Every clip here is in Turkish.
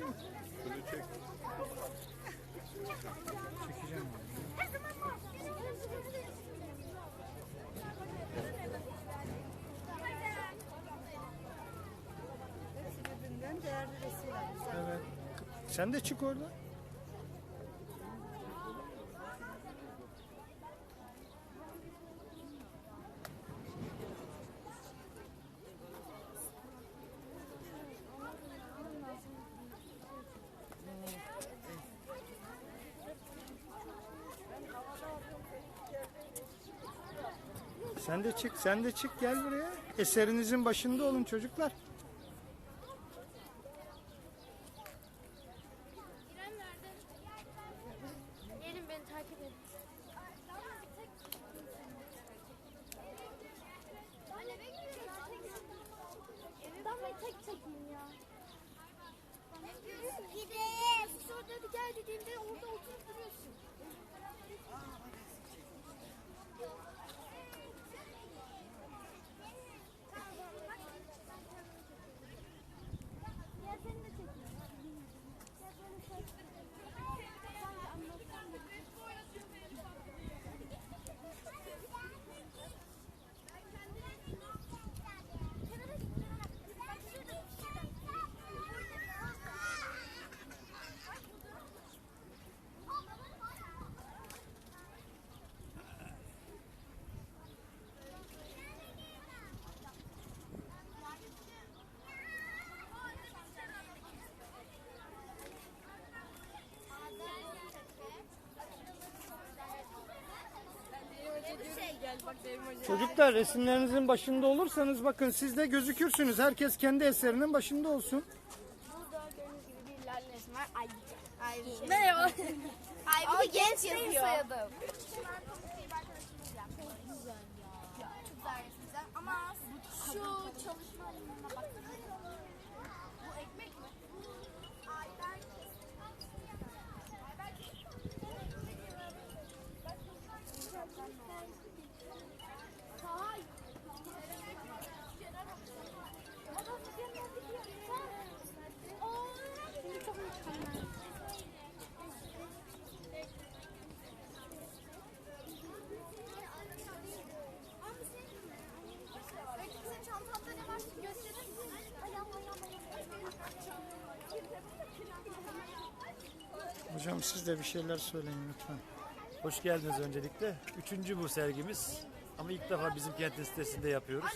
çekeyim. Çekeceğim. Birbirinden değerli resimler. Evet. Sen de çık orada. Sen de çık, sen de çık gel buraya. Eserinizin başında olun çocuklar. İrem nerede? Gelin beni takip edin. Damlayı tek çekeyim ya. Gidelim. Şurada bir gel dediğimde orada oturup duruyorsun. Ya seni de çekeyim. Ya böyle şey. Sanki anlatsam da. Kenara git, kenara. Bak şurada bir şey Çocuklar resimlerinizin başında olursanız bakın siz de gözükürsünüz. Herkes kendi eserinin başında olsun. Burada gördüğünüz gibi bir lal resim var. Ayrıca. Ayrıca. Merhaba. Ay bir genç yazıyor. soyadım. Şunlar çok iyi arkadaşımız yaptı. Çok güzel ya. Çok güzel resimler ama şu çalışma alanına bakın. Bu ekmek mi? Ay ben Ay ben Hayır. Şimdi çok mükemmel. Senin çantanda ne var? Gösterir misin? Ayağım ayağım Hocam siz de bir şeyler söyleyin lütfen. Hoş geldiniz öncelikle. Üçüncü bu sergimiz. Ama ilk defa bizim kentin sitesinde yapıyoruz.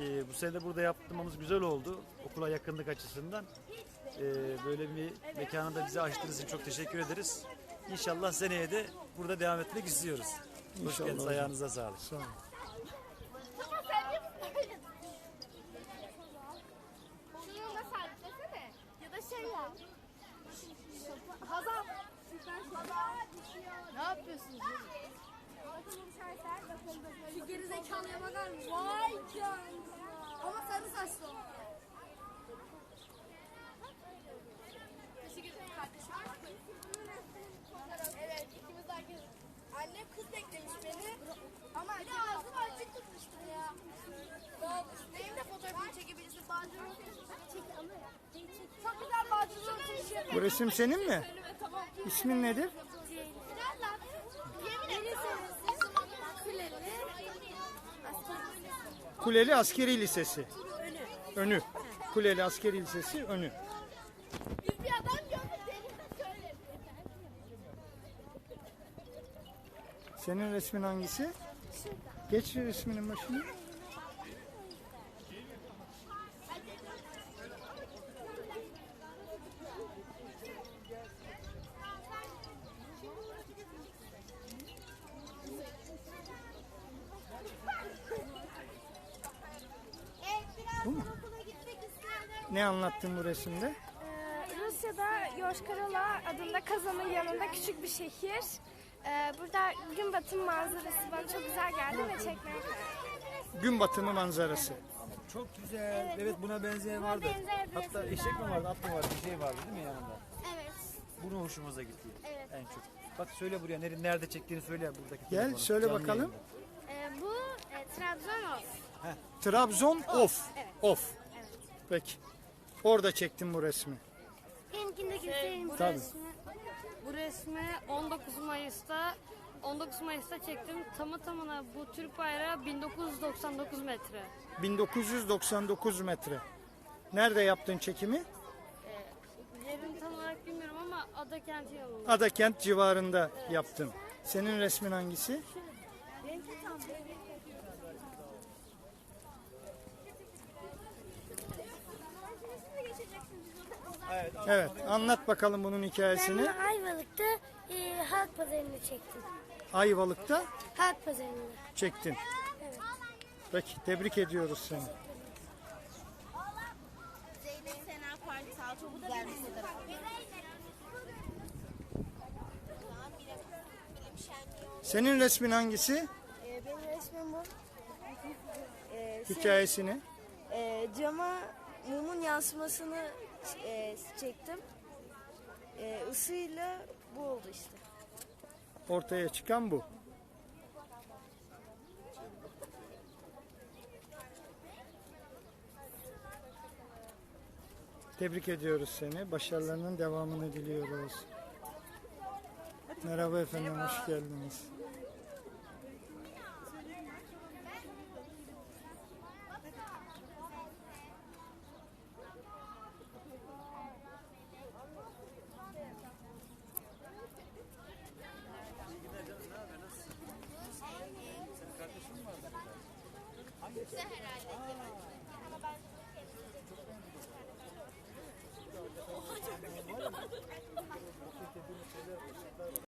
Ee, bu sene de burada yaptığımız güzel oldu. Okula yakınlık açısından. Ee, böyle bir mekanı da bize açtığınız için çok teşekkür ederiz. İnşallah seneye de burada devam etmek istiyoruz. Hoş İnşallah geldiniz. hocam. Ayağınıza sağlık. Sağ olun. Resim senin mi? İsmin nedir? Kuleli. Askeri Lisesi. Önü. Kuleli Askeri Lisesi önü. Senin resmin hangisi? Geç resminin başına. Evet biraz Bu mu? okula gitmek isteyenler Ne anlattın bu resimde? Ee, Rusya'da Yoşkarola adında kazanın yanında küçük bir şehir. Ee, burada gün batım manzarası bana çok güzel geldi ve çekmeye karar verdim. Gün batımı manzarası. Çok güzel. Evet buna benzeyen vardı. benzer bir Hatta eşek mi vardı, at mı vardı, bir şey vardı değil mi yanında? Evet. Bunu hoşumuza gitti. Evet. En çok. Bak söyle buraya nerede, nerede çektiğini söyle buradaki. Gel, telefonu. söyle Canlı bakalım. yayında. Ee, bu e, Trabzon Trabzon of. Of. Peki. Orada çektim bu resmi. Benimkini de göstereyim. Bu Tabii. resmi, bu resmi 19 Mayıs'ta 19 Mayıs'ta çektim. Tamı tamına bu Türk bayrağı 1999 metre. 1999 metre. Nerede yaptın çekimi? Yerini tam olarak bilmiyorum ama Ada kenti yolunda. Adakent civarında yaptın. Senin resmin hangisi? Evet, anlat bakalım bunun Ben hikayesini. bunu Ayvalık'ta e, halk pazarını çektim. Ayvalık'ta Halk pazarında. çektin. Peki, tebrik ediyoruz seni. Zeynep Sena. Senin resmin hangisi? Ee, benim resmim bu. Ee, şey, Hikayesini. e, cama mumun yansımasını e, çektim. E, ısıyla bu oldu işte. Ortaya çıkan bu. Tebrik ediyoruz seni. Başarılarının devamını diliyoruz. Merhaba efendim, hoş geldiniz. Size herhalde. Ama ben Oha çok güzel.